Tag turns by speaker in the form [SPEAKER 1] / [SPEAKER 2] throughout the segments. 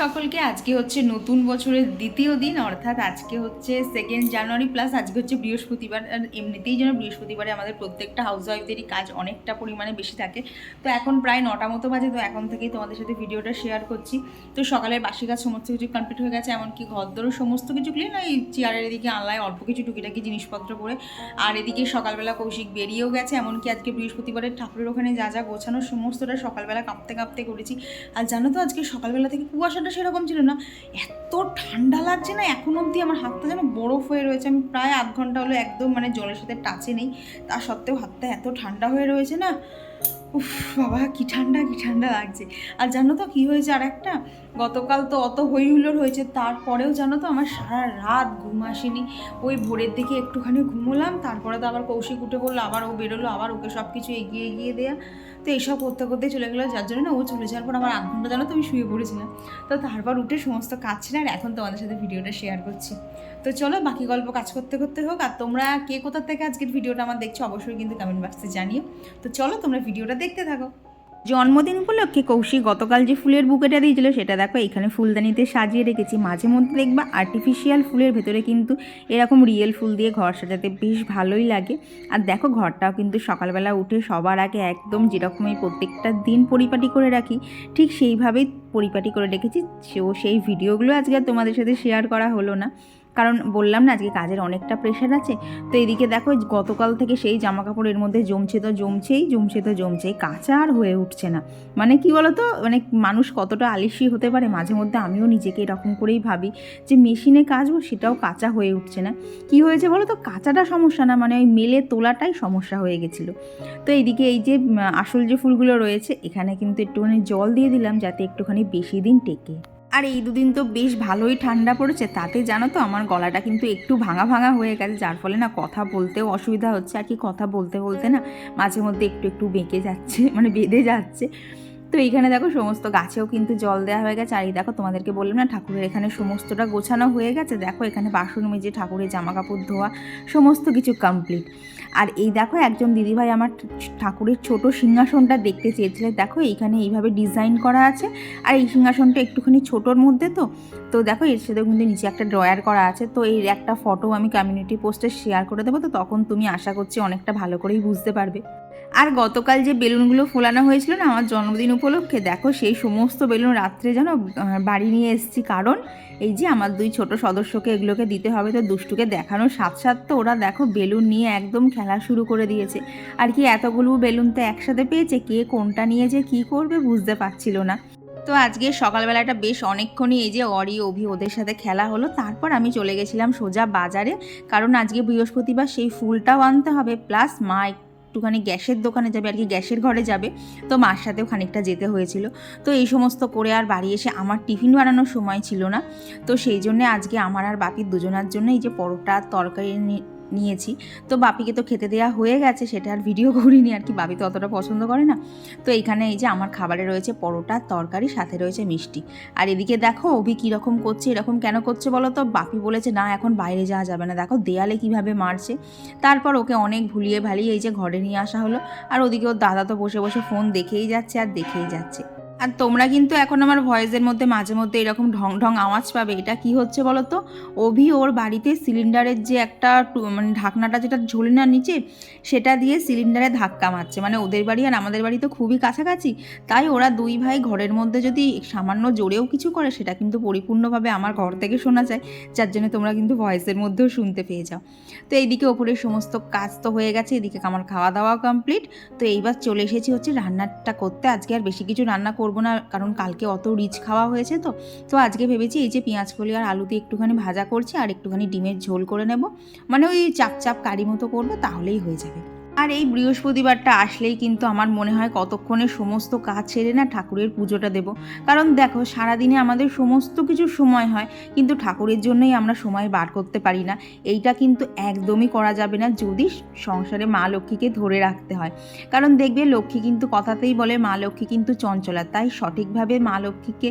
[SPEAKER 1] সকলকে আজকে হচ্ছে নতুন বছরের দ্বিতীয় দিন, অর্থাৎ আজকে হচ্ছে সেকেন্ড জানুয়ারি প্লাস আজকে হচ্ছে বৃহস্পতিবার, আর এমনিতেই যেন বৃহস্পতিবারে আমাদের প্রত্যেকটা হাউস ওয়াইফদেরই কাজ অনেকটা পরিমাণে বেশি থাকে। তো এখন প্রায় নটা মতো বাজে, তো এখন থেকেই তোমাদের সাথে ভিডিওটা শেয়ার করছি। তো সকালের বাসি কাজ সমস্ত কিছু কমপ্লিট হয়ে গেছে, এমনকি ঘরদোরও সমস্ত কিছু ক্লিন ওই চেয়ারের এদিকে আনলায় অল্প কিছু টুকিটাকি জিনিসপত্র করে আর এদিকে সকালবেলা কৌশিক বেরিয়েও গেছে, এমনকি আজকে বৃহস্পতিবারের ঠাকুরের ওখানে যা যা গোছানো, সমস্তটা সকালবেলা কাঁপতে কাঁপতে করেছি। আর জানো তো আজকে সকালবেলা থেকে কুয়াশাটা সেরকম ছিল না। এত ঠান্ডা লাগছে না, এখন অবধি আমার হাতটা যেন বরফ হয়ে রয়েছে। আমি প্রায় আধ ঘণ্টা হলো একদম মানে জলের সাথে টাচে নেই। তা সত্ত্বেও হাতটা এত ঠান্ডা হয়ে রয়েছে না উফ, বাবা, কি ঠান্ডা কি ঠান্ডা লাগছে। আর জানো তো কি হয়েছে আর একটা গতকাল তো অত হই হুল্লোড় হয়েছে, তারপরেও জানো তো আমার সারা রাত ঘুম আসেনি। ওই ভোরের দিকে একটুখানি ঘুমোলাম, তারপরে তো আবার কৌশিক উঠে পড়ল আবার ও বেরোলো, আবার ওকে সব কিছু এগিয়ে এগিয়ে দেয়া। তো এইসব করতে করতে চলে গেলো, যার জন্য না ও চলে যাওয়ার পর আমার আধ ঘণ্টা জানো তো আমি শুয়ে পড়েছিলাম। তো তারপর উঠে সমস্ত কাজ ছিল আর এখন তোমাদের সাথে ভিডিওটা শেয়ার করছি। তো চলো বাকি গল্প কাজ করতে করতে হোক, আর তোমরা কে কোথা থেকে আজকের ভিডিওটা আমার দেখছ অবশ্যই কিন্তু কমেন্ট বক্সে জানিও। তো চলো তোমরা ভিডিওটা দেখতে থাকো। জন্মদিন উপলক্ষে কৌশিক গতকাল যে ফুলের বুকেটা দিয়েছিল সেটা দেখো, এখানে ফুলদানিতে সাজিয়ে রেখেছি। মাঝে মধ্যে দেখবা আর্টিফিশিয়াল ফুলের ভেতরে কিন্তু এরকম রিয়েল ফুল দিয়ে ঘর সাজাতে বেশ ভালোই লাগে। আর দেখো ঘরটাও কিন্তু সকালবেলা উঠে সবার আগে একদম যেরকম এই প্রত্যেকটা দিন পরিপাটি করে রাখি, ঠিক সেইভাবেই পরিপাটি করে রেখেছি। সেও সেই ভিডিওগুলো আজকে তোমাদের সাথে শেয়ার করা হলো না। কারণ বললাম না, আজকে কাজের অনেকটা প্রেশার আছে। তো এদিকে দেখো গতকাল থেকে সেই জামা কাপড়ের মধ্যে জমছে তো জমছেই, জমছে তো জমছেই, কাঁচা আর হয়ে উঠছে না। মানে কি বলতো মানে মানুষ কতটা আলিসি হতে পারে, মাঝে মধ্যে আমিও নিজেকে এরকম করেই ভাবি যে মেশিনে কাচবো, সেটাও কাঁচা হয়ে উঠছে না। কি হয়েছে বলো তো কাঁচাটা সমস্যা না মানে ওই মেলে তোলাটাই সমস্যা হয়ে গেছিল। তো এইদিকে এই যে আসল যে ফুলগুলো রয়েছে, এখানে কিন্তু একটুখানি জল দিয়ে দিলাম, যাতে একটুখানি বেশি দিন টেকে। আর এই দুদিন তো বেশ ভালোই ঠান্ডা পড়েছে। তাতে জানো তো আমার গলাটা কিন্তু একটু ভাঙা ভাঙা হয়ে গেছে, যার ফলে না কথা বলতেও অসুবিধা হচ্ছে আর কি কথা বলতে বলতে না মাঝে মধ্যে একটু একটু বেঁকে যাচ্ছে মানে বেঁধে যাচ্ছে। তো এইখানে দেখো সমস্ত গাছেও কিন্তু জল দেওয়া হয়ে গেছে। আর এই দেখো তোমাদেরকে বললাম না, ঠাকুরের এখানে সমস্তটা গোছানো হয়ে গেছে। দেখো এখানে বাসন মেজে ঠাকুরের জামা কাপড় ধোয়া, সমস্ত কিছু কমপ্লিট আর এই দেখো একজন দিদিভাই আমার ঠাকুরের ছোট সিংহাসনটা দেখতে চেয়েছিলেন। দেখো এইখানে এইভাবে ডিজাইন করা আছে। আর এই সিংহাসনটা একটুখানি ছোটোর মধ্যে তো। তো দেখো এর সাথে কিন্তু নিচে একটা ড্রয়ার করা আছে। তো এই একটা ফটো আমি কমিউনিটি পোস্টে শেয়ার করে দেবো। তো তখন তুমি আশা করছি অনেকটা ভালো করেই বুঝতে পারবে। আর গতকাল যে বেলুনগুলো ফোলানো হয়েছিল না, আমার জন্মদিন উপলক্ষে, দেখো সেই সমস্ত বেলুন রাত্রে যেন বাড়ি নিয়ে এসেছি। কারণ এই যে আমার দুই ছোট সদস্যকে এগুলোকে দিতে হবে, তো দুষ্টুকে দেখানোর সাথ সাথ তো ওরা দেখো বেলুন নিয়ে একদম খেলা শুরু করে দিয়েছে। আর কি এতগুলো বেলুন তো একসাথে পেয়েছে, কে কোনটা নিয়ে যে কী করবে বুঝতে পারছিল না। তো আজকে সকালবেলাটা বেশ অনেকক্ষণই এই যে অরি, অভি ওদের সাথে খেলা হলো। তারপর আমি চলে গেছিলাম সোজা বাজারে, কারণ আজকে বৃহস্পতিবার সেই ফুলটাও আনতে হবে, প্লাস মা একটুখানি গ্যাসের দোকানে যাবে, আর কি গ্যাসের ঘরে যাবে। তো মার সাথেও খানিকটা যেতে হয়েছিল। তো এই সমস্ত করে আর বাড়ি এসে আমার টিফিন বানানোর সময় ছিল না। তো সেই জন্যে আজকে আমার আর বাপির দুজনার জন্য এই যে পরোটা, তরকারি নিয়েছি। তো বাপিকে তো খেতে দেওয়া হয়ে গেছে, সেটা আর ভিডিও করিনি, আর কি বাপি তো অতটা পছন্দ করে না। তো এইখানে এই যে আমার খাবারে রয়েছে পরোটা, তরকারি, সাথে রয়েছে মিষ্টি। আর এদিকে দেখো, অভি কীরকম করছে, এরকম কেন করছে বলো তো? বাপি বলেছে, না, এখন বাইরে যাওয়া যাবে না। দেখো, দেয়ালে কীভাবে মারছে। তারপর ওকে অনেক ভুলিয়ে ভালিয়ে এই যে ঘরে নিয়ে আসা হলো। আর ওদিকে ওর দাদা তো বসে বসে ফোন দেখেই যাচ্ছে, আর দেখেই যাচ্ছে। আর তোমরা কিন্তু এখন আমার ভয়েসের মধ্যে মাঝে মধ্যে এরকম ঢং ঢং আওয়াজ পাবে। এটা কি হচ্ছে বলো তো অভি ওর বাড়িতে সিলিন্ডারের যে একটা মানে ঢাকনাটা যেটা ঝুলে না নিচে, সেটা দিয়ে সিলিন্ডারে ধাক্কা মারছে। মানে ওদের বাড়ি আর আমাদের বাড়ি তো খুবই কাছাকাছি। তাই ওরা দুই ভাই ঘরের মধ্যে যদি সামান্য জোরেও কিছু করে, সেটা কিন্তু পরিপূর্ণভাবে আমার ঘর থেকে শোনা যায়। যার জন্য তোমরা কিন্তু ভয়েসের মধ্যেও শুনতে পেয়ে যাও। তো এইদিকে ওপরের সমস্ত কাজ তো হয়ে গেছে। এদিকে আমার খাওয়া দাওয়া কমপ্লিট তো এইবার চলে এসেছি হচ্ছে রান্নাটা করতে। আজকে আর বেশি কিছু রান্না করব না, কারণ কালকে অত রিচ খাওয়া হয়েছে তো। তো আজকে ভেবেছি এই যে পেঁয়াজ কলি আর আলুতে একটুখানি ভাজা করছি আর একটুখানি ডিমের ঝোল করে নেব। মানে ওই চাপ চাপ কারি মতো করব, তাহলেই হয়ে যাবে। আর এই বৃহস্পতিবারটা আসলেই কিন্তু আমার মনে হয় কতক্ষণে সমস্ত কাজ ছেড়ে না ঠাকুরের পুজোটা দেব। কারণ দেখো, সারাদিনে আমাদের সমস্ত কিছু সময় হয়, কিন্তু ঠাকুরের জন্যই আমরা সময় বার করতে পারি না। এইটা কিন্তু একদমই করা যাবে না যদি সংসারে মা লক্ষ্মীকে ধরে রাখতে হয়। কারণ দেখবে, লক্ষ্মী কিন্তু কথাতেই বলে, মা লক্ষ্মী কিন্তু চঞ্চলা তাই সঠিকভাবে মা লক্ষ্মীকে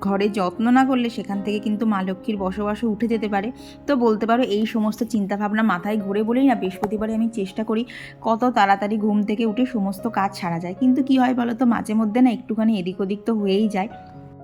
[SPEAKER 1] ঘরে যত্ন না করলে সেখান থেকে কিন্তু মা লক্ষ্মীর বসবাসও উঠে যেতে পারে। তো বলতে পারো, এই সমস্ত চিন্তাভাবনা মাথায় ঘুরে বলেই না বৃহস্পতিবারে আমি চেষ্টা করি কত তাড়াতাড়ি ঘুম থেকে উঠে সমস্ত কাজ ছাড়া যায়। কিন্তু কি হয় বলো তো মাঝে মধ্যে না একটুখানি এদিক ওদিক তো হয়েই যায়।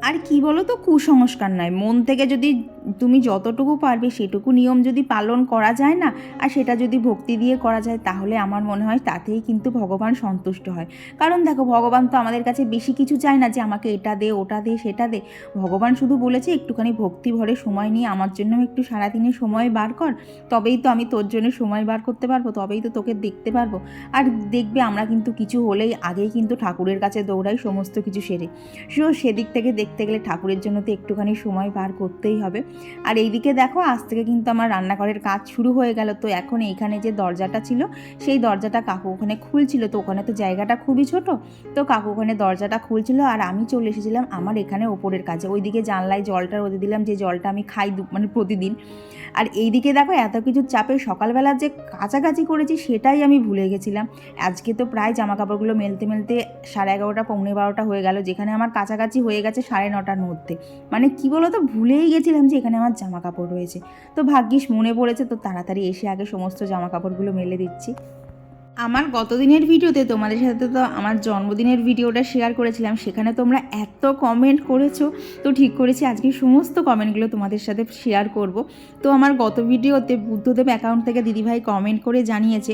[SPEAKER 1] আর কি বলো তো কুসংস্কার নয়। মন থেকে যদি তুমি যতটুকু পারবে, সেটুকু নিয়ম যদি পালন করা যায় না, আর সেটা যদি ভক্তি দিয়ে করা যায়, তাহলে আমার মনে হয় তাতেই কিন্তু ভগবান সন্তুষ্ট হয়। কারণ দেখো, ভগবান তো আমাদের কাছে বেশি কিছু চায় না যে আমাকে এটা দে, ওটা দে, সেটা দে। ভগবান শুধু বলেছে, একটুখানি ভক্তি ভরে সময় নিয়ে, আমার জন্য একটু সারাদিনে সময় বার কর। তবেই তো আমি তোর জন্য সময় বার করতে পারব, তবেই তো তোকে দেখতে পারব। আর দেখবে, আমরা কিন্তু কিছু হলেই আগেই কিন্তু ঠাকুরের কাছে দৌড়াই, সমস্ত কিছু সেরে। সো সেদিক থেকে দেখতে গেলে ঠাকুরের জন্য তো একটুখানি সময় বার করতেই হবে। আর এইদিকে দেখো, আজ থেকে কিন্তু আমার রান্নাঘরের কাজ শুরু হয়ে গেল। তো এখন এইখানে যে দরজাটা ছিল, সেই দরজাটা কাকু ওখানে খুলছিল। তো ওখানে তো জায়গাটা খুবই ছোট, তো কাকু ওখানে দরজাটা খুলছিল। আর আমি চলে এসেছিলাম আমার এখানে ওপরের কাজে। ওইদিকে জানলায় জলটা রোদে দিলাম, যে জলটা আমি খাই মানে প্রতিদিন। আর এইদিকে দেখো, এত কিছুর চাপে সকালবেলা যে কাছাকাছি করেছি, সেটাই আমি ভুলে গেছিলাম। আজকে তো প্রায় জামা কাপড়গুলো মেলতে মেলতে সাড়ে এগারোটা, পৌনে বারোটা হয়ে গেল। যেখানে আমার কাছাকাছি হয়ে গেছে, সাড়ে নটার মধ্যে। মানে কি বলো তো ভুলেই গেছিলাম যে এখানে আমার জামা কাপড় রয়েছে। তো ভাগ্যিস মনে পড়েছে, তো তাড়াতাড়ি এসে আগে সমস্ত জামা কাপড়গুলো মেলে দিচ্ছি। আমার গতদিনের ভিডিওতে তোমাদের সাথে তো আমার জন্মদিনের ভিডিওটা শেয়ার করেছিলাম, সেখানে তোমরা এত কমেন্ট করেছ, তো ঠিক করেছি, আজকে সমস্ত কমেন্টগুলো তোমাদের সাথে শেয়ার করব। তো আমার গত ভিডিওতে বুদ্ধদেব অ্যাকাউন্ট থেকে দিদিভাই কমেন্ট করে জানিয়েছে,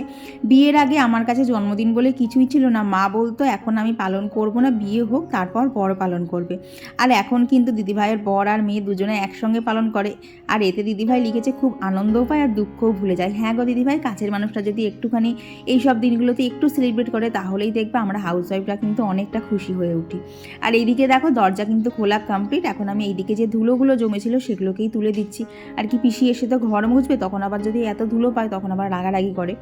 [SPEAKER 1] বিয়ের আগে আমার কাছে জন্মদিন বলে কিছুই ছিল না, মা বলতো এখন আমি পালন করব না, বিয়ে হোক, তারপর বর পালন করবে। আর এখন কিন্তু দিদিভাইয়ের বর আর মেয়ে দুজনে একসঙ্গে পালন করে, আর এতে দিদিভাই লিখেছে, খুব আনন্দও পায় আর দুঃখও ভুলে যায়। হ্যাঁ গো দিদিভাই, কাছের মানুষটা যদি একটুখানি এই সব দিনগুলোতে একটু সেলিব্রেট করে, তাহলেই দেখবে আমরা হাউস ওয়াইফরা কিন্তু অনেকটা খুশি হয়ে উঠি। আর এইদিকে দেখো, দরজা কিন্তু খোলা কমপ্লিট এখন আমি এইদিকে যে ধুলোগুলো জমেছিল, সেগুলোকেই তুলে দিচ্ছি। আর কি পিসি এসে তো ঘর মুছবে, তখন আবার যদি এত ধুলো পায়, তখন আবার রাগারাগি করে।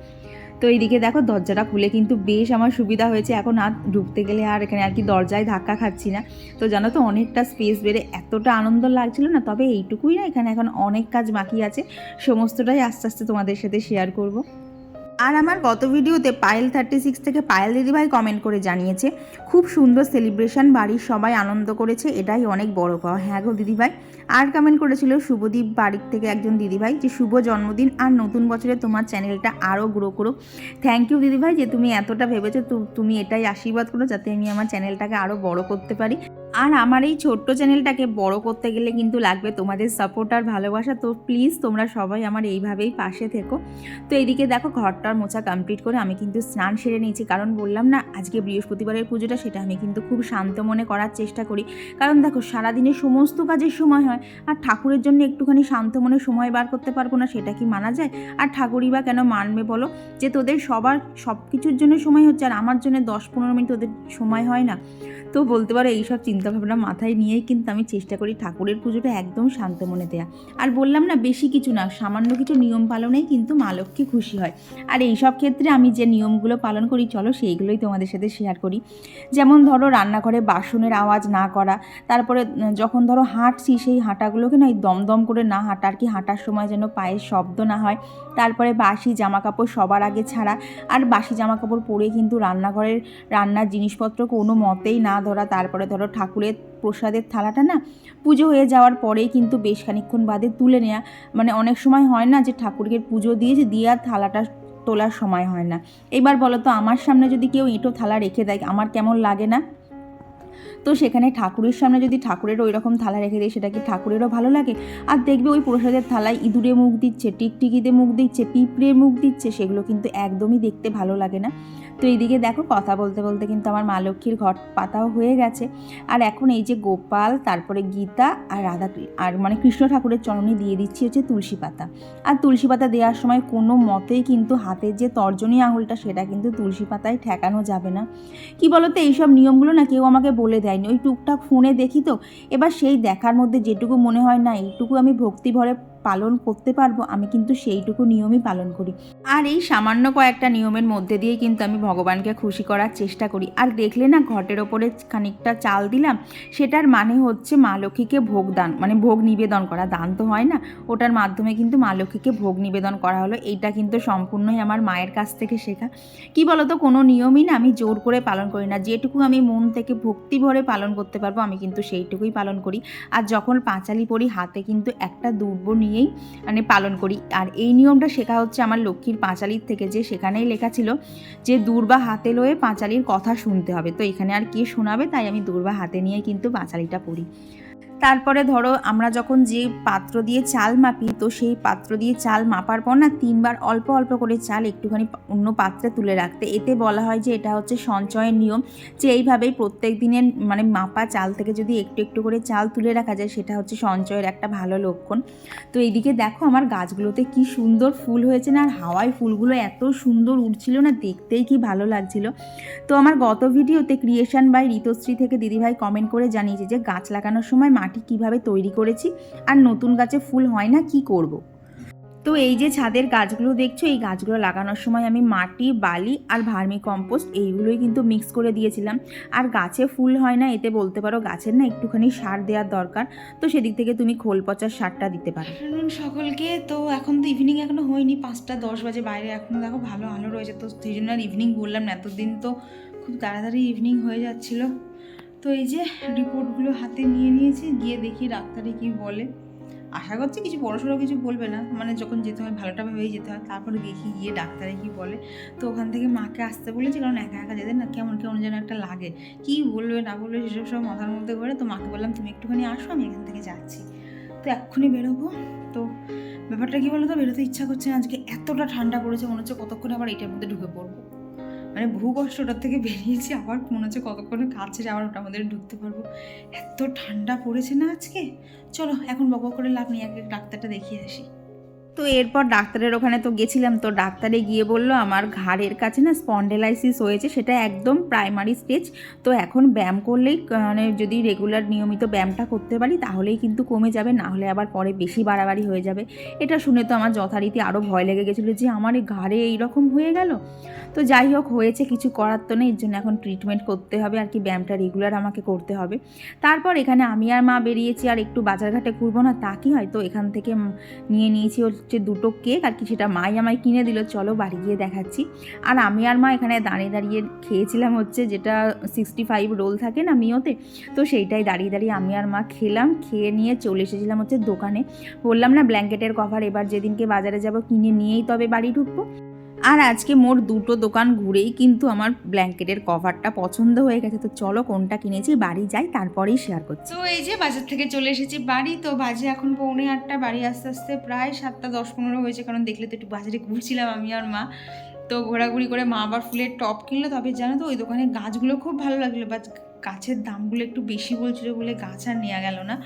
[SPEAKER 1] তো এইদিকে দেখো, দরজাটা খুলে কিন্তু বেশ আমার সুবিধা হয়েছে। এখন আর ঢুকতে গেলে আর এখানে আর কি দরজায় ধাক্কা খাচ্ছি না। তো জানো তো, অনেকটা স্পেস বেড়ে এতটা আনন্দ লাগছিল না? তবে এইটুকুই না, এখানে এখন অনেক কাজ বাকি আছে। সমস্তটাই আস্তে আস্তে তোমাদের সাথে শেয়ার করব। আর আমার গত ভিডিওতে পায়েল থার্টি সিক্স থেকে পায়েল দিদিভাই কমেন্ট করে জানিয়েছে, খুব সুন্দর সেলিব্রেশন বাড়ির সবাই আনন্দ করেছে, এটাই অনেক বড় পাওয়া। হ্যাঁ গো দিদিভাই, আর কমেন্ট করেছিল শুভদীপ বাড়ির থেকে একজন দিদিভাই যে, শুভ জন্মদিন আর নতুন বছরে তোমার চ্যানেলটা আরও গ্রো করুক থ্যাংক ইউ দিদিভাই যে, তুমি এতটা ভেবেছো তুমি এটাই আশীর্বাদ করো যাতে আমি আমার চ্যানেলটাকে আরও বড় করতে পারি। আর আমার এই ছোট্ট চ্যানেলটাকে বড় করতে গেলে কিন্তু লাগবে তোমাদের সাপোর্ট আর ভালোবাসা। তো প্লিজ তোমরা সবাই আমার এইভাবেই পাশে থেকো। তো এইদিকে দেখো ঘরটার মোছা কমপ্লিট করে আমি কিন্তু স্নান সেরে নিয়েছি। কারণ বললাম না, আজকে বৃহস্পতিবারের পুজোটা সেটা আমি কিন্তু খুব শান্ত মনে করার চেষ্টা করি। কারণ দেখো সারাদিনে সমস্ত কাজের সময় হয়, আর ঠাকুরের জন্য একটুখানি শান্ত মনে সময় বার করতে পারব না, সেটা কি মানা যায়? আর ঠাকুরই বা কেন মানবে বলো? যে তোদের সবার সব কিছুর জন্য সময় হচ্ছে, আর আমার জন্য দশ পনেরো মিনিট ওদের সময় হয় না। তো বলতে পারো এইসব চিন্তাভাবনা মাথায় নিয়েই কিন্তু আমি চেষ্টা করি ঠাকুরের পুজোটা একদম শান্ত মনে দেয়া। আর বললাম না, বেশি কিছু না, সামান্য কিছু নিয়ম পালনেই কিন্তু মা লক্ষ্মী খুশি হয়। আর এই সব ক্ষেত্রে আমি যে নিয়মগুলো পালন করি, চলো সেইগুলোই তোমাদের সাথে শেয়ার করি। যেমন ধরো রান্নাঘরে বাসনের আওয়াজ না করা, তারপরে যখন ধরো হাঁটছি, সেই হাঁটাগুলোকে না দমদম করে না হাঁটা, আর কি হাঁটার সময় যেন পায়ের শব্দ না হয়। তারপরে বাসি জামা কাপড় সবার আগে ছাড়া, আর বাসি জামা কাপড় পরে কিন্তু রান্নাঘরের রান্নার জিনিসপত্র কোনো মতেই না ধরা, তারপরে ধরো ঠাকুরের প্রসাদের থালাটা না পুজো হয়ে যাওয়ার পরেই কিন্তু বেশ খানিক্ষণ বাদে তুলে নেওয়া মানে অনেক সময় হয় না যে ঠাকুরকে পুজো দিয়েছে দিয়ে আর থালাটা তোলার সময় হয় না। এবার বলো তো, আমার সামনে যদি কেউ এঁটো থালা রেখে দেয়, আমার কেমন লাগে না? তো সেখানে ঠাকুরের সামনে যদি ঠাকুরের ওই রকম থালা রেখে দেয়, সেটা কি ঠাকুরেরও ভালো লাগে? আর দেখবে ওই প্রসাদের থালায় ইঁদুরে মুখ দিচ্ছে, টিকটিকিতে মুখ দিচ্ছে, পিঁপড়ে মুখ দিচ্ছে, সেগুলো কিন্তু একদমই দেখতে ভালো লাগে না। তো এইদিকে দেখো কথা বলতে বলতে কিন্তু আমার মা লক্ষ্মীর ঘট পাতাও হয়ে গেছে। আর এখন এই যে গোপাল, তারপরে গীতা আর রাধা আর মানে কৃষ্ণ ঠাকুরের চরণে দিয়ে দিচ্ছি হচ্ছে তুলসী পাতা। আর তুলসী পাতা দেওয়ার সময় কোনো মতেই কিন্তু হাতের যে তর্জনী আঙুলটা সেটা কিন্তু তুলসী পাতায় ঠেকানো যাবে না। কি বলতো, এইসব নিয়মগুলো না কেউ আমাকে বলে দেয়নি। ওই টুকটাক ফোনে দেখি তো, এবার সেই দেখার মধ্যে যেটুকু মনে হয় না, এইটুকু আমি ভক্তি ভরে পালন করতে পারব, আমি কিন্তু সেইটুকু নিয়মই পালন করি। আর এই সামান্য কয়েকটা নিয়মের মধ্যে দিয়ে কিন্তু আমি ভগবানকে খুশি করার চেষ্টা করি। আর দেখলে না, ঘটের ওপরে খানিকটা চাল দিলাম, সেটার মানে হচ্ছে মা লক্ষ্মীকে ভোগ দান মানে ভোগ নিবেদন করা। দান তো হয় না, ওটার মাধ্যমে কিন্তু মা লক্ষ্মীকে ভোগ নিবেদন করা হলো। এইটা কিন্তু সম্পূর্ণই আমার মায়ের কাছ থেকে শেখা। কি বলতো, কোনো নিয়মই না আমি জোর করে পালন করি না। যেটুকু আমি মন থেকে ভক্তি ভরে পালন করতে পারব, আমি কিন্তু সেইটুকুই পালন করি। আর যখন পাঁচালি পড়ি, হাতে কিন্তু একটা দুর্ব নিয়ে নিয়েই মানে পালন করি। আর এই নিয়মটা শেখা হচ্ছে আমার লক্ষ্মীর পাঁচালির থেকে যে সেখানেই লেখা ছিল যে, দুর্বা হাতে লয়ে পাঁচালির কথা শুনতে হবে। তো এখানে আর কে শোনাবে, তাই আমি দুর্বা হাতে নিয়ে কিন্তু পাঁচালিটা পড়ি। তারপরে ধরো আমরা যখন যে পাত্র দিয়ে চাল মাপি, তো সেই পাত্র দিয়ে চাল মাপার পর না তিনবার অল্প অল্প করে চাল একটুখানি অন্য পাত্রে তুলে রাখতে। এতে বলা হয় যে এটা হচ্ছে সঞ্চয়ের নিয়ম, যে এইভাবেই প্রত্যেক দিনের মানে মাপা চাল থেকে যদি একটু একটু করে চাল তুলে রাখা যায়, সেটা হচ্ছে সঞ্চয়ের একটা ভালো লক্ষণ। তো এইদিকে দেখো আমার গাছগুলোতে কি সুন্দর ফুল হয়েছে না, আর হাওয়ায় ফুলগুলো এত সুন্দর উঠছিল না, দেখতেই কি ভালো লাগছিল। তো আমার গত ভিডিওতে ক্রিয়েশন বাই ঋতশ্রী থেকে দিদিভাই কমেন্ট করে জানিয়েছে যে গাছ লাগানোর সময় মাটি কীভাবে তৈরি করেছি আর নতুন গাছে ফুল হয় না, কি করব। তো এই যে ছাদের গাছগুলো দেখছ, এই গাছগুলো লাগানোর সময় আমি মাটি, বালি আর ভার্মি কম্পোস্ট এইগুলোই কিন্তু মিক্স করে দিয়েছিলাম। আর গাছে ফুল হয় না, এতে বলতে পারো গাছের না একটুখানি সার দেওয়ার দরকার। তো সেদিক থেকে তুমি খোল পচার সারটা দিতে পারো। সকলকে, তো এখন তো ইভিনিং এখনও হয়নি, পাঁচটা দশ বাজে, বাইরে এখনও দেখো ভালো আলো রয়েছে। তো সেই জন্য আর ইভিনিং বললাম না, এতদিন তো খুব তাড়াতাড়ি ইভিনিং হয়ে যাচ্ছিল। তো এই যে রিপোর্টগুলো হাতে নিয়ে নিয়েছি, গিয়ে দেখি ডাক্তারে কি বলে। আশা করছি কিছু বড়সড় কিছু বলবে না মানে যখন যেতে হয় ভালোটা ভেবেই যেতে হয়, তারপরে দেখি গিয়ে ডাক্তারে কি বলে। তো ওখান থেকে মাকে আসতে বলেছি, কারণ একা একা যেতে না কেমন কেমন যেন একটা লাগে। কি বলবে না বলবে সেসব সব মাথার মধ্যে করে, তো মাকে বললাম, তুমি একটুখানি আসো, আমি এখান থেকে যাচ্ছি। তো এক্ষুনি বেরোবো। তো ব্যাপারটা কি বলো তো বেরোতে ইচ্ছা করছে না, আজকে এতটা ঠান্ডা পড়েছে, মনে হচ্ছে কতক্ষণ আবার এটার মধ্যে ঢুকে পড়ব। মানে ভূ কষ্টটার থেকে বেরিয়েছি, আবার মনে হচ্ছে কতক্ষণে কাছে আবার ওটা আমাদের ঢুকতে পারব। এত ঠান্ডা পড়েছে না আজকে? চলো, এখন বক করে লাভ নেই আগে ডাক্তারটা দেখিয়ে আসি। তো এরপর ডাক্তারের ওখানে তো গেছিলাম, তো ডাক্তারে গিয়ে বলল, আমার ঘাড়ের কাছে না স্পন্ডেলাইসিস হয়েছে, সেটা একদম প্রাইমারি স্টেজ তো এখন ব্যায়াম করলেই মানে যদি রেগুলার নিয়মিত ব্যায়ামটা করতে পারি, তাহলেই কিন্তু কমে যাবে, না হলে আবার পরে বেশি বাড়াবাড়ি হয়ে যাবে। এটা শুনে তো আমার যথারীতি আরও ভয় লেগে গেছিল যে, আমার এই ঘাড়ে এইরকম হয়ে গেল? তো যাই হোক, হয়েছে, কিছু করার তো নেই, এর জন্য এখন ট্রিটমেন্ট করতে হবে, আর কি ব্যায়ামটা রেগুলার আমাকে করতে হবে। তারপর এখানে আমি আর মা বেরিয়েছি, আর একটু বাজারঘাটে ঘুরবো না, তা কি হয়? তো এখান থেকে নিয়ে নিয়েছি হচ্ছে দুটো কেক আর কি সেটা মাই আমায় কিনে দিল, চলো বাড়ি গিয়ে দেখাচ্ছি। আর আমি আর মা এখানে দাঁড়িয়ে দাঁড়িয়ে খেয়েছিলাম হচ্ছে যেটা সিক্সটি ফাইভ রোল থাকে না মিওতে, তো সেইটাই দাঁড়িয়ে দাঁড়িয়ে আমি আর মা খেলাম, খেয়ে নিয়ে চলে এসেছিলাম হচ্ছে দোকানে। বললাম না, ব্ল্যাঙ্কেটের কভার এবার যেদিনকে বাজারে যাব কিনে নিয়েই তবে বাড়ি ঢুকবো। আর আজকে মোর দুটো দোকান ঘুরেই কিন্তু আমার ব্ল্যাঙ্কেটের কভারটা পছন্দ হয়ে গেছে। তো চলো কোনটা কিনেছি, বাড়ি যাই, তারপরেই শেয়ার করছি। তো এই যে বাজার থেকে চলে এসেছি বাড়ি, তো বাজে এখন পৌনে আটটা, বাড়ি আস্তে আস্তে প্রায় সাতটা, দশ পনেরো হয়েছে, কারণ দেখলে তো একটু বাজারে ঘুরছিলাম আমি আর মা। তো ঘোরাঘুরি করে মা আবার ফুলের টপ কিনলো, তবে জানো তো ওই দোকানে গাছগুলো খুব ভালো লাগল বাট গাছের দামগুলো একটু বেশি বলছিল বলে গাছ আর নেওয়া গেল না।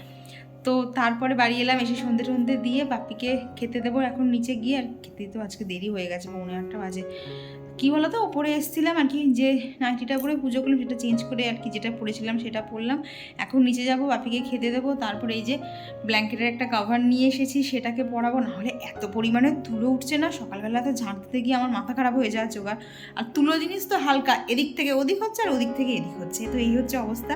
[SPEAKER 1] তো তারপরে বাড়ি এলাম, এসে সন্ধে সন্ধে দিয়ে বাপিকে খেতে দেবো। এখন নিচে গিয়ে আর খেতে তো আজকে দেরি হয়ে গেছে, পৌনে আটটা বাজে। কী বলো তো ওপরে এসেছিলাম আর কি, যে নাইটিটা পরে পুজো করলাম সেটা চেঞ্জ করে আর কি যেটা পরেছিলাম সেটা পরলাম। এখন নিচে যাব, বাপিকে খেতে দেবো, তারপরে এই যে ব্ল্যাঙ্কেটের একটা কভার নিয়ে এসেছি, সেটাকে পরাবো। নাহলে এত পরিমাণে তুলো উঠছে না সকালবেলা তো ঝাঁটতে গিয়ে আমার মাথা খারাপ হয়ে যাওয়া জোগাড়। আর তুলো জিনিস তো হালকা, এদিক থেকে ওদিক হচ্ছে আর ওদিক থেকে এদিক হচ্ছে, তো এই হচ্ছে অবস্থা।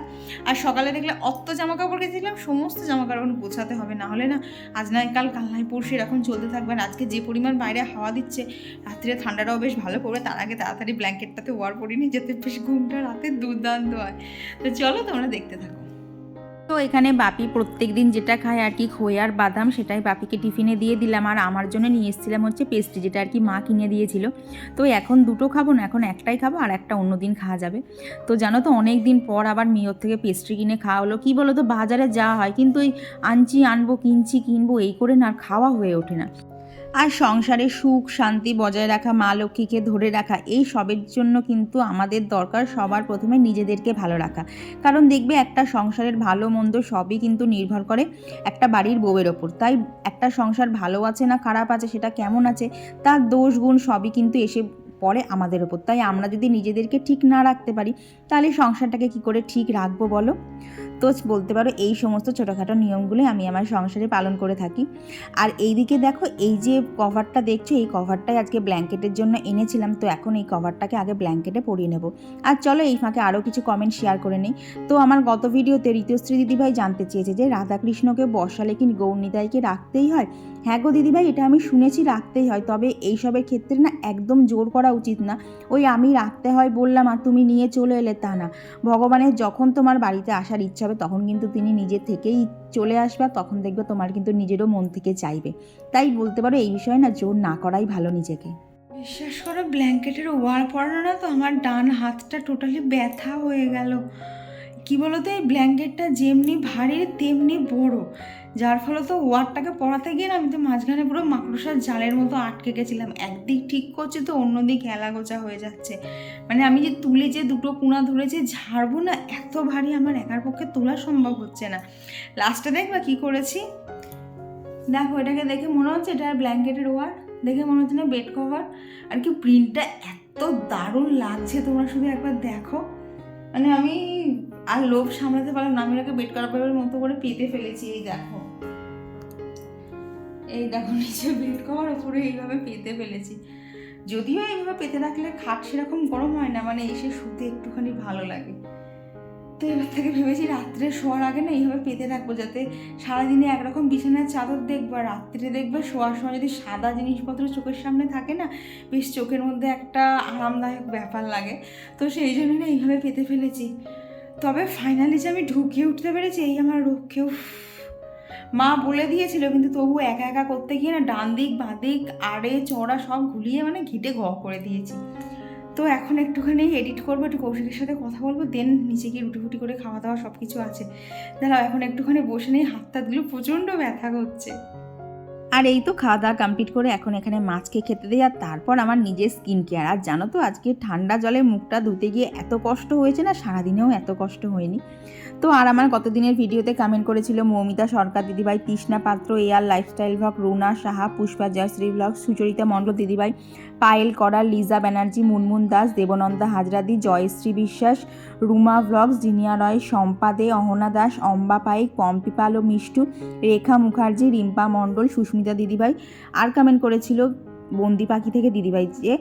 [SPEAKER 1] আর সকালে দেখলে অত জামা কাপড় গেছিলাম, সমস্ত জামা কাপড় গোছাতে হবে না হলে না আজ নয়, কাল কাল নয় পরশু এরকম চলতে থাকবে। আর আজকে যে পরিমাণ বাইরে হাওয়া দিচ্ছে, রাত্রে ঠান্ডাটাও বেশ ভালো পড়বে তার আগে তাড়াতাড়ি ব্ল্যাঙ্কেটটাতে ওয়ার পরিনি, যাতে বেশ ঘুমটা রাতে দুর্দান্ত হয়। তো চলো তোমরা দেখতে থাকো। তো এখানে বাপি প্রত্যেক দিন যেটা খায় আর কি, খই আর বাদাম, সেটাই বাপিকে টিফিনে দিয়ে দিলাম। আর আমার জন্য নিয়ে এসেছিলাম হচ্ছে পেস্ট্রি যেটা আর কি মা কিনে দিয়েছিল। তো এখন দুটো খাব না, এখন একটাই খাব আর একটা অন্য দিন খাওয়া যাবে। তো জানো তো অনেক দিন পর আবার মেয়র থেকে পেস্ট্রি কিনে খাওয়া হলো। কী বলো তো, বাজারে যাওয়া হয়, কিন্তু ওই আনছি, আনব, কিনছি, কিনবো, এই করে না আর খাওয়া হয়ে ওঠে না। আর সংসারে সুখ, শান্তি বজায় রাখা, মা লক্ষ্মীকে ধরে রাখা, এই সবের জন্য কিন্তু আমাদের দরকার সবার প্রথমে নিজেদেরকে ভালো রাখা। কারণ দেখবে একটা সংসারের ভালো, মন্দ সবই কিন্তু নির্ভর করে একটা বাড়ির বউয়ের ওপর। তাই একটা সংসার ভালো আছে না খারাপ আছে, সেটা কেমন আছে, তার দোষ, গুণ সবই কিন্তু এসে পড়ে আমাদের ওপর। তাই আমরা যদি নিজেদেরকে ঠিক না রাখতে পারি, তাহলে সংসারটাকে কি করে ঠিক রাখব বলো? তো বলতে পারো, এই সমস্ত ছোটোখাটো নিয়মগুলোই আমি আমার সংসারে পালন করে থাকি। আর এইদিকে দেখো, এই যে কভারটা দেখছ, এই কভারটাই আজকে ব্ল্যাঙ্কেটের জন্য এনেছিলাম, তো এখন এই কভারটাকে আগে ব্ল্যাঙ্কেটে পরিয়ে নেব। আর চলো এই ফাঁকে আরও কিছু কমেন্ট শেয়ার করে নিই। তো আমার গত ভিডিওতে ঋতুশ্রী দিদিভাই জানতে চেয়েছে যে রাধাকৃষ্ণকে বর্ষালে কি গৌরনিতাইকে রাখতেই হয়?
[SPEAKER 2] হ্যাঁ গো দিদিভাই, এটা আমি শুনেছি রাখতেই হয়, তবে এইসবের ক্ষেত্রে না একদম জোর করা উচিত না। ওই আমি রাখতে হয় বললাম আর তুমি নিয়ে চলে এলে তা না। ভগবানের যখন তোমার বাড়িতে আসার ইচ্ছা হবে, তখন কিন্তু তিনি নিজে থেকেই চলে আসবে তখন দেখবে তোমার কিন্তু নিজেরও মন থেকে চাইবে। তাই বলতে পারো এই বিষয়ে না জোর না করাই ভালো নিজেকে।
[SPEAKER 1] বিশ্বাস করো, ব্ল্যাঙ্কেটের ওয়ার পড়ানো না তো আমার ডান হাতটা টোটালি ব্যথা হয়ে গেল। কি বলতো, এই ব্ল্যাঙ্কেটটা যেমনি ভারী তেমনি বড়। যার ফলে তো ওয়ারটাকে পড়াতে গিয়ে না আমি তো মাঝখানে পুরো মাকড়সার জালের মতো আটকে গেছিলাম। একদিক ঠিক করছে তো, অন্যদিক হেলাগোচা হয়ে যাচ্ছে। মানে আমি যে তুলে যে দুটো কুনা ধরেছি, ঝাড়বো না, এত ভারী আমার একার পক্ষে তোলা সম্ভব হচ্ছে না। লাস্টে দেখবা কি করেছি? দেখো, এটাকে দেখে মনে হচ্ছে এটা ব্ল্যাঙ্কেটের ওয়ার দেখে মনে হচ্ছে না বেড কভার? আর কি প্রিন্টটা এত দারুণ লাগছে, তোমরা শুধু একবার দেখো। মানে আমি আর লোভ সামলাতে পারলাম না, আমি এটাকে বেড কভারের মতো করে পেতে ফেলেছি, এই দেখো। এই দেখো, নিচে বেড কভার উপরে এইভাবে পেতে ফেলেছি। যদিও এইভাবে পেতে রাখলে খাট সেরকম গরম হয় না মানে এসে শুতে একটুখানি ভালো লাগে। তো এবার থেকে ভেবেছি রাত্রে শোয়ার আগে না এইভাবে পেতে থাকব, যাতে সারাদিনে একরকম বিছানার চাদর দেখব, আর রাত্রে দেখবে শোয়ার সময় যদি সাদা জিনিসপত্র চোখের সামনে থাকে না, বেশ চোখের মধ্যে একটা আরামদায়ক ব্যাপার লাগে। তো সেই জন্য না এইভাবে পেতে ফেলেছি। তবে ফাইনালি যে আমি ঢুকিয়ে উঠতে পেরেছি, এই আমার রক্ষেও মা বলে দিয়েছিল, কিন্তু তবু একা একা করতে গিয়ে না ডান দিক বাঁ দিক আড়ে চড়া সব ঘুলিয়ে মানে ঘিটে ঘ করে দিয়েছি। তো এখন একটুখানি এডিট করব, একটু কৌশিকের সাথে কথা বলব দেন নিচে গিয়ে রুটিফুটি করে খাওয়া দাওয়া সব কিছু আছে। দাঁড়াও, এখন একটুখানি বসে নেই হাত টাতগুলো প্রচণ্ড ব্যথা করছে।
[SPEAKER 2] আর এই তো খাওয়া দাওয়া কমপ্লিট করে এখন এখানে মাছকে খেতে দিই, আর তারপর আমার নিজের স্কিন কেয়ার আর জানো তো, আজকে ঠান্ডা জলে মুখটা ধুতে গিয়ে এত কষ্ট হয়েছে না, সারাদিনেও এত কষ্ট হয়নি। তো আর আমার গতদিনের ভিডিওতে কমেন্ট করেছিল মৌমিতা সরকার, দিদিভাই Trishna Patra air lifestyle blog Runa Saha, Pushpa Joyshree blog Sucharita Mondal, দিদিভাই পায়েল করার লিজা ব্যানার্জি, মুনমুন দাস, দেবনন্দা হাজরাদি, জয়শ্রী বিশ্বাস রুমা ব্লগস, জিনিয়া রয়, শম্পা দে, অহনা দাস, অম্বা পাইক, পম্পি পাল ও মিষ্টু, রেখা মুখার্জি, রিম্পা মণ্ডল, সুস্মিতা দিদিভাই। আর কমেন্ট করেছিল বন্দি পাখি থেকে দিদিভাই যে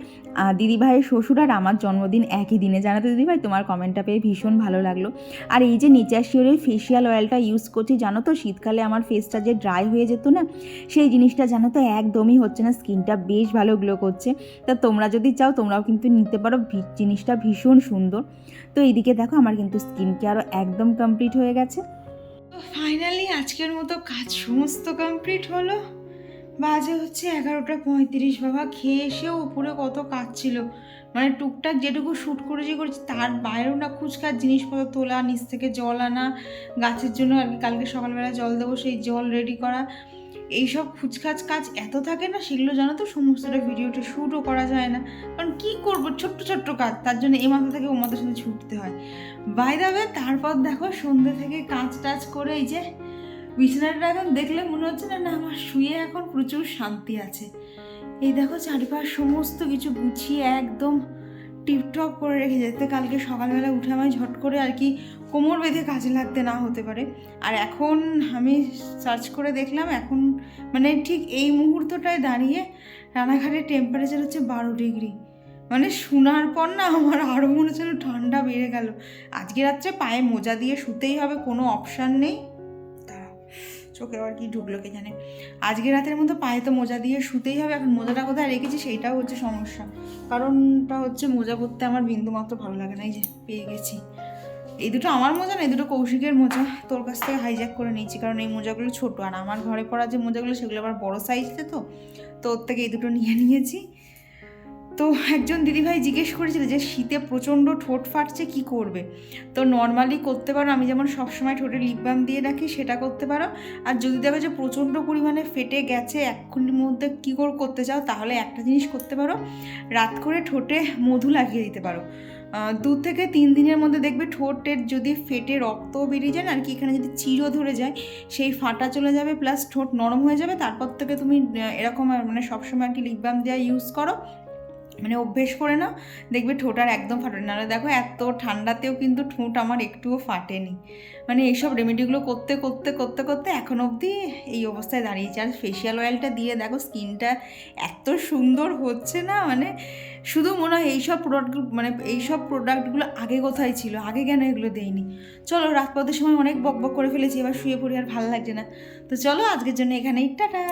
[SPEAKER 2] দিদিভাইয়ের শ্বশুর আর আমার জন্মদিন একই দিনে। জানাতে দিদিভাই, তোমার কমেন্টটা পেয়ে ভীষণ ভালো লাগল। আর এই যে নিচাশিওরের ফেসিয়াল অয়েলটা ইউজ করছি, জানো তো, শীতকালে আমার ফেসটা যে ড্রাই হয়ে যেত না, সেই জিনিসটা জানো তো একদমই হচ্ছে না স্কিনটা বেশ ভালো গ্লো করছে। তা তোমরা যদি চাও, তোমরাও কিন্তু নিতে পারো জিনিসটা ভীষণ সুন্দর। তো এইদিকে দেখো, আমার কিন্তু স্কিন কেয়ারও একদম কমপ্লিট হয়ে গেছে।
[SPEAKER 1] ফাইনালি আজকের মতো কাজ সমস্ত কমপ্লিট হলো। বাজে হচ্ছে এগারোটা পঁয়ত্রিশ বাবা, খেয়ে এসেও উপরে কত কাজ ছিল মানে টুকটাক যেটুকু শ্যুট করেছি করেছি, তার বাইরেও না খুচকার জিনিসপত্র তোলা, নিচ থেকে জল আনা, গাছের জন্য আর কি কালকে সকালবেলা জল দেবো, সেই জল রেডি করা। এইসব খুচকাচ কাজ এত থাকে না সেগুলো জানো তো, সমস্তটা ভিডিওটা শ্যুটও করা যায় না। কারণ কী করব? ছোট্ট ছোট্ট কাজ, তার জন্য এ মাথা থেকে ও মাথার সাথে ছুটতে হয়। বাই দাবে তারপর দেখো সন্ধ্যে থেকে কাজ টাজ করে এই যে বিছানাটা এখন দেখলে মনে হচ্ছে না না, আমার শুয়ে এখন প্রচুর শান্তি আছে। এই দেখো চারিপাশ সমস্ত কিছু গুছিয়ে একদম টিপটপ করে রেখে যেতে কালকে সকালবেলা উঠে আমায় ঝট করে আর কি কোমর বেঁধে কাজে লাগতে না হতে পারে। আর এখন আমি সার্চ করে দেখলাম, এখন মানে ঠিক এই মুহূর্তটায় দাঁড়িয়ে রানাঘাটের টেম্পারেচার হচ্ছে বারো ডিগ্রি। মানে শোনার পর না আমার আরও মনে হচ্ছে ঠান্ডা বেড়ে গেল। আজকে রাত্রে পায়ে মোজা দিয়ে শুতেই হবে, কোনো অপশান নেই। চোখে আবার কি ঢুকলো কে জানে। আজকে রাতের মতো পায়ে তো মোজা দিয়ে শুতেই হবে, এখন মোজাটা কোথায় রেখেছি সেইটাও হচ্ছে সমস্যা। কারণটা হচ্ছে মোজা পরতে আমার বিন্দু মাত্র ভালো লাগে না, এই যে পেয়ে গেছি। এই দুটো আমার মোজা না, এই দুটো কৌশিকের মোজা। তোর কাছ থেকে হাইজ্যাক করে নিয়েছি, কারণ এই মোজাগুলো ছোটো। আর আমার ঘরে পড়া যে মোজাগুলো, সেগুলো আবার বড় সাইজতে তো তো ওর থেকে এই দুটো নিয়ে নিয়েছি। তো একজন দিদিভাই জিজ্ঞেস করেছিল যে শীতে প্রচণ্ড ঠোঁট ফাটছে, কি করবে? তো নর্মালি করতে পারো, আমি যেমন সবসময় ঠোঁটে লিপ বাম দিয়ে রাখি, সেটা করতে পারো। আর যদি দেখো যে প্রচণ্ড পরিমাণে ফেটে গেছে এক্ষুনির মধ্যে কী করে, করতে চাও, তাহলে একটা জিনিস করতে পারো। রাত করে ঠোঁটে মধু লাগিয়ে দিতে পারো। দু থেকে তিন দিনের মধ্যে দেখবে ঠোঁটের যদি ফেটে রক্ত বেরিয়ে যায় আর কি, এখানে যদি চিরো ধরে যায়, সেই ফাটা চলে যাবে প্লাস ঠোঁট নরম হয়ে যাবে। তারপর থেকে তুমি এরকম মানে সবসময় আর কি লিপ বাম দেওয়া ইউজ করো। মানে অভ্যেস করে না, দেখবে ঠোঁট আর একদম ফাটে না। দেখো এত ঠান্ডাতেও কিন্তু ঠোঁট আমার একটুও ফাটেনি। মানে এইসব রেমেডিগুলো করতে করতে করতে করতে এখন অবধি এই অবস্থায় দাঁড়িয়েছে। আর ফেশিয়াল অয়েলটা দিয়ে দেখো স্কিনটা এত সুন্দর হচ্ছে না মানে শুধু মনে হয় এইসব প্রোডাক্ট মানে এইসব প্রোডাক্টগুলো আগে কোথায় ছিল? আগে কেন এগুলো দেয়নি? চলো রাত পথের সময় অনেক বক বক করে ফেলেছি, এবার শুয়ে পড়ি আর ভালো লাগছে না। তো চলো আজকের জন্য এখানেই, টাটা!